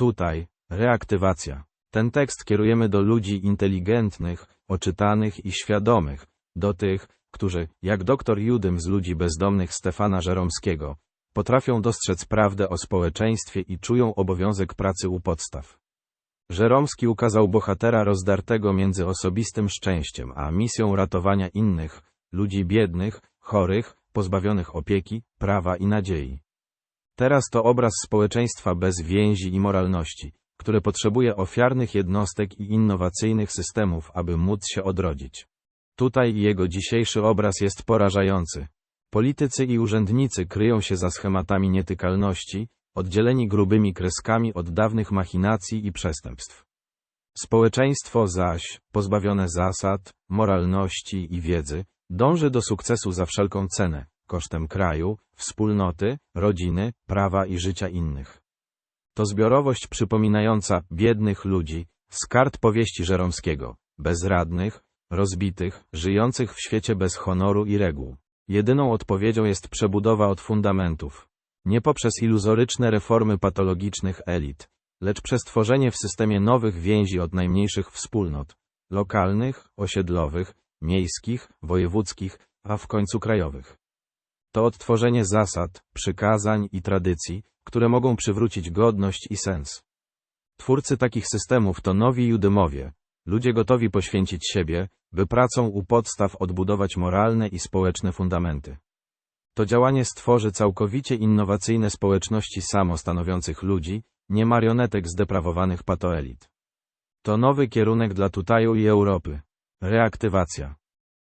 Tutaj, reaktywacja. Ten tekst kierujemy do ludzi inteligentnych, oczytanych i świadomych, do tych, którzy, jak doktor Judym z ludzi bezdomnych Stefana Żeromskiego, potrafią dostrzec prawdę o społeczeństwie i czują obowiązek pracy u podstaw. Żeromski ukazał bohatera rozdartego między osobistym szczęściem a misją ratowania innych, ludzi biednych, chorych, pozbawionych opieki, prawa i nadziei. Teraz to obraz społeczeństwa bez więzi i moralności, które potrzebuje ofiarnych jednostek i innowacyjnych systemów, aby móc się odrodzić. Tutaj jego dzisiejszy obraz jest porażający. Politycy i urzędnicy kryją się za schematami nietykalności, oddzieleni grubymi kreskami od dawnych machinacji i przestępstw. Społeczeństwo zaś, pozbawione zasad, moralności i wiedzy, dąży do sukcesu za wszelką cenę, kosztem kraju, wspólnoty, rodziny, prawa i życia innych. To zbiorowość przypominająca biednych ludzi z kart powieści Żeromskiego, bezradnych, rozbitych, żyjących w świecie bez honoru i reguł. Jedyną odpowiedzią jest przebudowa od fundamentów. Nie poprzez iluzoryczne reformy patologicznych elit, lecz przez tworzenie w systemie nowych więzi od najmniejszych wspólnot lokalnych, osiedlowych, miejskich, wojewódzkich, a w końcu krajowych. To odtworzenie zasad, przykazań i tradycji, które mogą przywrócić godność i sens. Twórcy takich systemów to nowi judymowie, ludzie gotowi poświęcić siebie, by pracą u podstaw odbudować moralne i społeczne fundamenty. To działanie stworzy całkowicie innowacyjne społeczności samostanowiących ludzi, nie marionetek zdeprawowanych patoelit. To nowy kierunek dla Tutaju i Europy. Reaktywacja.